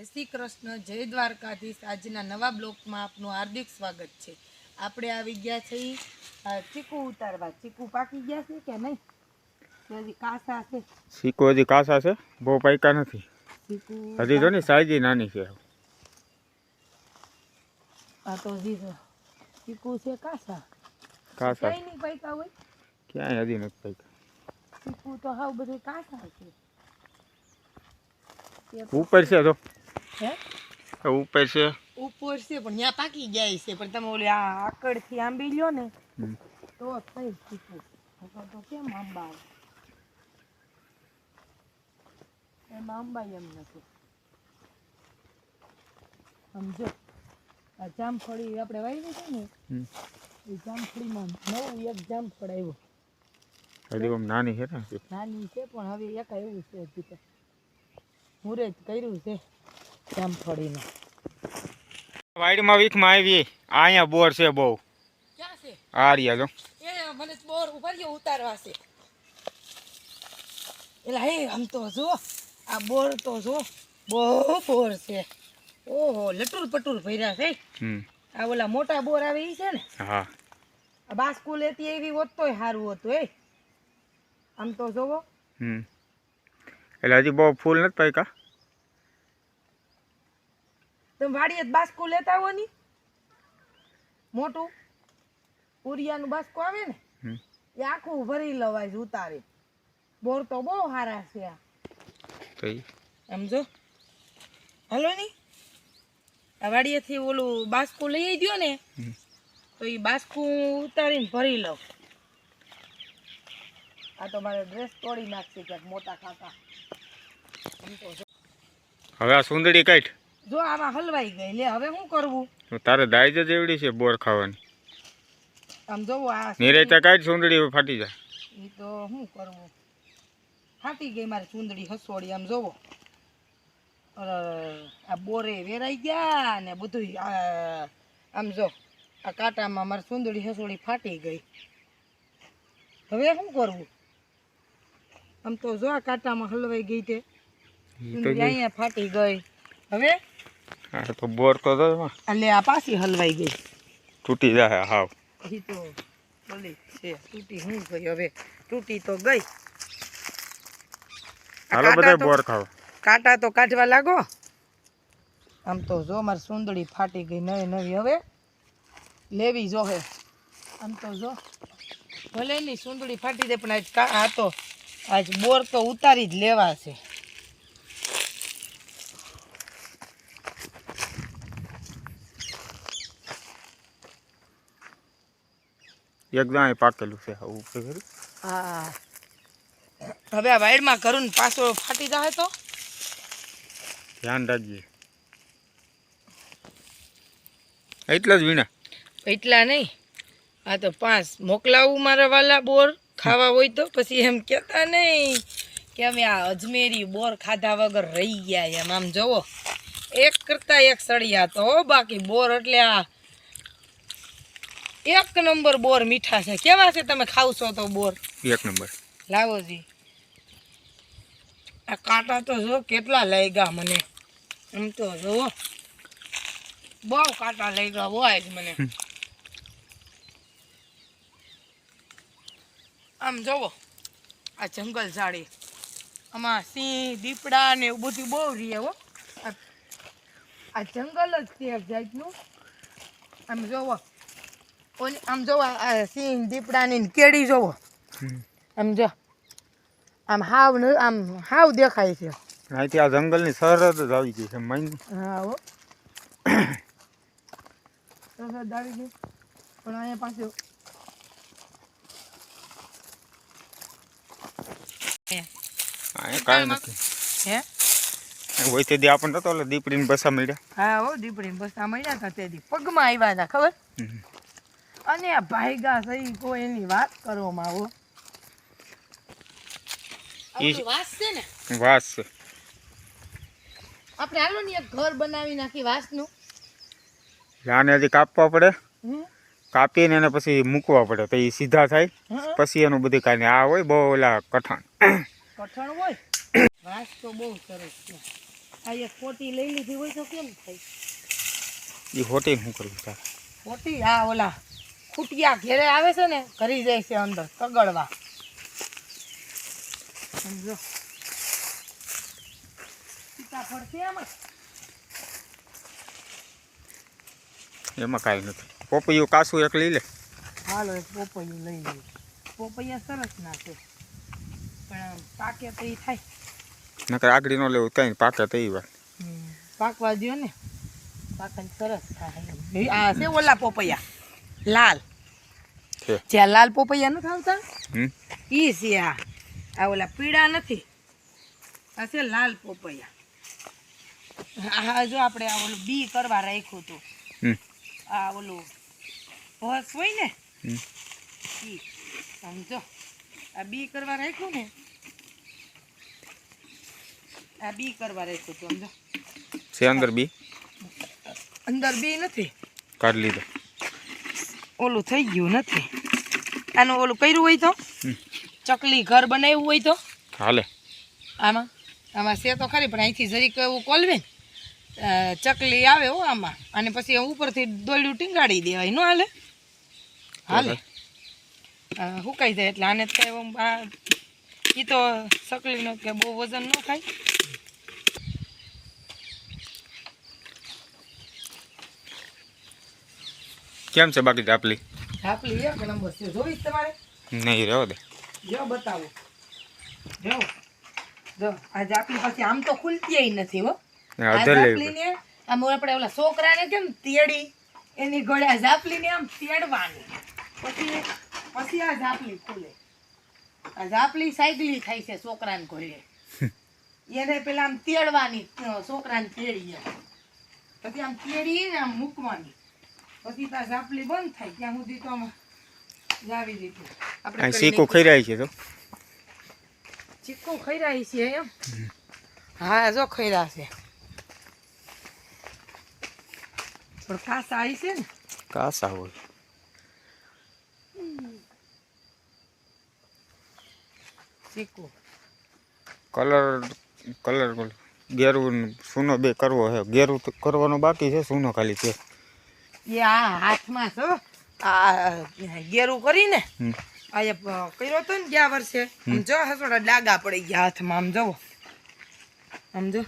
જય શ્રી કૃષ્ણ જય દ્વારકાધીશ. આજના નવા બ્લોકમાં આપનું હાર્દિક સ્વાગત છે. આપણે આવી ગયા છે ચીકુ ઉતારવા. ચીકુ પાકી ગયા છે કે નહીં? હજી કાસા છે? ચીકુ હજી કાસા છે? બહુ પાયકા નથી. હજી જો ને સાઈજી નાની છે. આ તો હજી ચીકુ છે કાસા? કાસા. કઈ નહીં પાક્યા હોય? ક્યાંય હજી નથી પાયકા ચીકુ તો હાવ બધું કાસા છે. ઉપર છે તો હે? ઉપર છે. ઉપર છે પણ ત્યાં પાકી જાય છે. પણ તમે ઓલી આ આકડથી આંબી લ્યો ને તો થઈ નકર તો કેમ આંબા આવે? એમાં આંબા એમ નથી. સમજો આ જામફળી આપણે વાવી છે ને. એ જામફળીમાં નવું એક જામફળ આવ્યો. હજી આમ નાની છે ને. નાની છે પણ હવે એક એવું છે હજી તો. મુહૂર્ત કર્યું છે. જામફળીનું વાડીમાં વીખમાં આવી અહીંયા બોર છે બહુ. આ રહ્યા જો. એ મને બોર ઉપર ગયો ઉતારવા છે. એલા હે આમ તો જો આ બોર તો જો બહુ બોર છે. ઓહો લટુર પટુર ભર્યા છે. આ ઓલા મોટા બોર આવે ઈ છે ને? હા. આ બાસ્કુ લેતી એવી હોત તોય સારું હતું એ. આમ તો જોવો. હમ. એટલે હજી બહુ ફૂલ નથી પાયકા તમે વાડીએ બાસકું લેતા આવો ની? મોટું ઉરિયાનું બાસ્કુ આવે ને એ આખું ભરી લવાય ઉતારે. બોર તો બહુ સારા છે આ. તો ઈ સમજો હાલો ની? આ વાડીએથી ઓલું બાસ્કુ લઈ દો ને તો એ બાસ્કુ ઉતારીને ભરી લઉં. આ તો મારે ડ્રેસ તોડી નાખશે ક્યાંક મોટા કાકા. એમ તો જો. હવે આ સુંદરી કાઢ. જો આમાં હલવાઈ ગઈ લે હવે શું કરવું? તારે દાઈ જ એવડી છે બોર ખાવાની. આમ જોવો આ નિરેતા કાઢ સુંદડી ફાટી જાય. એ તો શું કરવું? ફાટી ગઈ મારી સુંદડી હસોડી આમ જોવો. આ બોરે વેરાઈ ગયા ને બધું આમ જો આ કાંટામાં મારી સુંદડી હસોડી ફાટી ગઈ. હવે શું કરવું? આમ તો જો આ કાંટામાં હલવાઈ ગઈ તે. અહીંયા ફાટી ગઈ. હવે? હા તો બોર તો જો એમાં. એટલે આ પાછી હલવાઈ ગઈ. તૂટી જાય હાવ. એ તો ભલે છે તૂટી હું ગઈ હવે? તૂટી તો ગઈ. હાલો બધા બોર ખાવ કાંટા તો કાઢવા લાગો. આમ તો જો મારી સુંદડી ફાટી ગઈ નવી નવી હવે. લેવી જોહે આમ તો જો. ભલે ની સુંદડી ફાટી દે પણ આજ કા- આ તો આજ બોર તો ઉતારી જ લેવા છે. એક દાણે પાકેલું છે આવું હા. હવે આ વાયરમાં કરું ને પાછો ફાટી જાય તો? ધ્યાન રાખજે. એટલા જ વીણા. એટલા નહીં. આ તો પાંચ. મોકલાવું મારા વાલા બોર ખાવા હોય તો. પછી એમ કહેતા નહીં કે અમે આ અજમેરી બોર ખાધા વગર રહી ગયા એમ. આમ જુઓ એક કરતાં એક સળિયા તો બાકી બોર એટલે આ એક નંબર બોર મીઠા છે. કેવા છે તમે ખાવશો તો બોર? એક નંબર. લાવો જી. આ કાંટા તો જો કેટલા લઈ ગયા મને. એમ તો જુઓ બહુ કાંટા લઈ ગયા હોય જ મને. આમ જોવો. આ જંગલ ઝાડી. આમાં સિંહ દીપડા ને એવું બધું બહુ રહે હો. આ જંગલ જ છે એક જાતનું. આમ જોવો. ઓલી આમ જોવો આ સિંહ દીપડાની ને કેડી જોવો. આમ જો આમ હાવ ન આમ હાવ દેખાય છે. અહીંથી આ જંગલની સરહદ જ આવી ગઈ છે માઇન હા હો. સરહદ આવી ગઈ. પણ અહીંયા પાછું અહીંયા કાંઈ નથી. હે? હોય તે દી આપણને તો દીપડીને બસા મળ્યા? હા હો દીપડી બસ મળ્યા હતા તે દી પગમાં આવ્યા હતા ખબર. અને ભાઈગા સહી કોઈ એની વાત કરો માં હો ઈ- આપણું વાસ છે ને. વાસ. આપણે હાલો ને એક ઘર બનાવી નાખી વાસનું. આને હજી કાપવા પડે? હમ? કાપીને એને પછી મૂકવા પડે. તો એ સીધા થાય. પછી એનું બધું કાંઈ આ હોય બહુ ઓલા કઠણ. કઠણ હોય? વાસ તો બહુ સરસ છે. આ એક પોટી લઈ લીધી હોય તો કેમ થાય? એ હોટી શું કરવું તારે? પોટી આ ઓલા ખૂટિયા ઘેરે આવે છે ને કરી જાય છે અંદર કગળવા સમજો? સીતાફળ છે એમાં? એમાં કાંઈ નથી. પોપૈયું કાસું એક લઈ લે. હાલો એક પોપૈયું લઈ લઈએ. પોપૈયા સરસ ના છે. પણ પાકે તો એ થાય. નકર આગળ ન લેવું કઈ પાકે તો એ વાત. પાકવા દો ને. પાકને સરસ થાય. આ છે ઓલા પોપૈયા. લાલ. જ્યાં લાલ પોપૈયા નથી આવતા ઈ છે આ. આ ઓલા પીળા નથી. આ છે લાલ પોપૈયા. હા જો આપણે આ ઓલું બી કરવા રાખ્યું હતું. આ ઓલું ભસ હોય ને ઈ. સમજો આ બી કરવા રાખ્યું ને આ બી કરવા રાખ્યું હતું સમજો છે અંદર બી? અંદર બી નથી. કાઢ લીધો. ઓલું થઈ ગયું નથી. આનું ઓલું કર્યું હોય તો? ચકલી ઘર બનાવ્યું હોય તો? હાલે. આમાં? આમાં છે તો ખરી પણ અહીંથી જરીક એવું કોલવે ચકલી આવે હો આમાં. અને પછી ઉપરથી દોડ્યું ટીંગાડી દેવાય. નો હાલે? હાલે. અ, હુકાઈ જાય એટલે આને તો એ તો ચકલીનો કે બહુ વજન ન ખાય. કેમ છે બાકી ઢાપલી ઢાપલી એક નંબર છે. જોઈ તમારે? નહીં રહેવા દે. જો બતાવો. જો. જો. આ ઢાપલી પછી આમ તો ખુલતી નથી હો. આ ઢાપલીને આમ આપણે ઓલા છોકરાને કેમ તેડી એની ગળે આ જાપલીને આમ તેડવાની. પછી પછી આ જાપલી ખુલે. આ જાપલી સાયકલી થાય છે છોકરાને ઘોડે એને પેલા આમ તેડવાની છોકરાને તેડીએ પછી આમ તેડીને આમ મૂકવાની. પછી તો ઝાપલી બંધ થાય ત્યાં સુધી તો આમ જાવી દીધું આપણે. ખાઈ રહી છે તો ચીકુ ખૈરાય છે એમ? હા જો ખૈરા છે. પણ કાસ આવી છે ને. કાસ આવો ચીકુ. કલર કલર ગેરું સૂનો બે કરવો છે. ગેરું તો કરવાનો બાકી છે સૂનો ખાલી છે. એ આ હાથમાં છો આ ગેરું કરીને હમ. આ એ પ- કર્યો તો ને ગયા વર્ષે. આમ જો હસોડા ડાગા પડી ગયા હાથમાં આમ જવો આમ જો.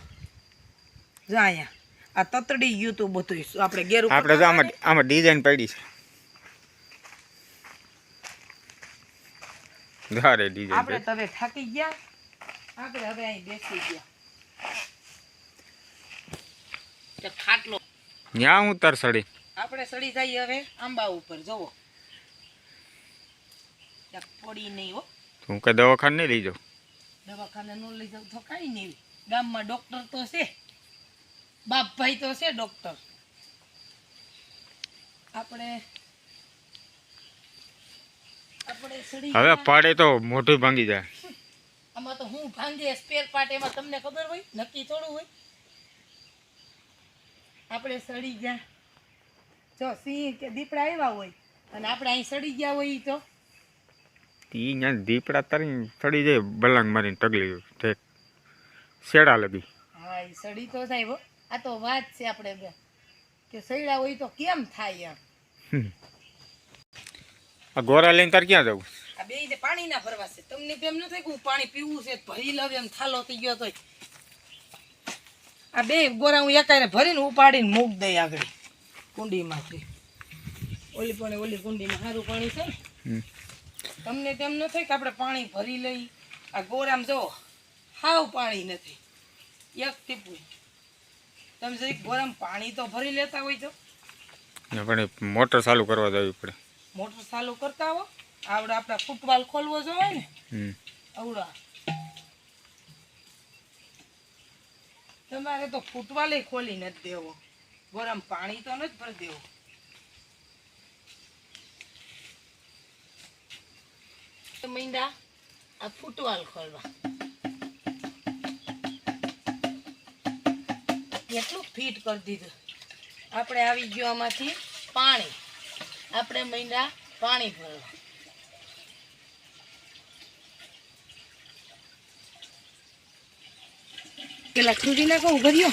જો અહીંયા. આ તતડી ગયું તું બધું આપણે ગેરું આપણે તો આમાં આમાં ડિઝાઇન પડી છે. ધારે ડિઝાઇન આપણે તો હવે થાકી ગયા. આપણે હવે અહીં બેસી ગયા. ખાટલો. ત્યાં હું સડી? આપણે સડી જઈએ હવે આંબા ઉપર જવો પડી નહીં હો. હું કઈ દવાખાને નહીં લઈ જાઉં? દવાખાને ન લઈ જાઉં તો કાંઈ નહીં. ગામમાં ડોક્ટર તો છે. બાપભાઈ તો છે ડોક્ટર. આપણે આપણે હવે પાડે તો મોઢું ભાંગી જાય. આમાં તો હું ભાંગે સ્પેર પાર્ટ એમાં તમને ખબર હોય? નક્કી થોડું હોય? આપણે સડી ગયા. જો સિંહ કે દીપડા આવ્યા હોય અને આપણે અહીં સડી ગયા હોય તો. ઈ ત્યાં દીપડા તારી સડી જાય બલાંગ મારીને ટગલી ઠેક. શેડા લગી. હા એ સડી તો થાય હો. આ તો વાત છે આપણે બે. કે સૈડા હોય તો કેમ થાય એમ. આ ગોરા લઈને તાર ક્યાં જવું આ બે ને પાણી ના ભરવા છે. તમને કેમ ન થાય કે હું પાણી પીવું છે ભરી લઉં એમ થાલો થઈ ગયો તો આ બે ગોરા હું એકાઈને ભરીને ઉપાડીને મૂક દઈ આગળ. કુંડીમાંથી ઓલી પણ ઓલી કુંડીમાં સારું પાણી છે ને. તમને તેમ ન થાય કે આપણે પાણી ભરી લઈ. આ ગોરામ જો હાવ પાણી નથી. એક ટીપું. તમે ગોરામ પાણી તો ભરી લેતા હોય તો. પણ મોટર ચાલુ કરવા જવી પડે. મોટર ચાલુ કરતા આવો આવડે આપણે ફૂટવાલ ખોલવો જોઈએ ને. આવડા. તમારે તો ફૂટવાલે ખોલી નથી દેવો. ગરમ પાણી તો નથી ભરી દેવું. મીંડા, આ ફૂટવાલ ખોલવા. એટલું ફીટ કરી દીધું. આપણે આવી ગયો આમાંથી પાણી. આપણે મીંડા પાણી ભરવા. પેલા છૂટી નાખો ઉભર્યો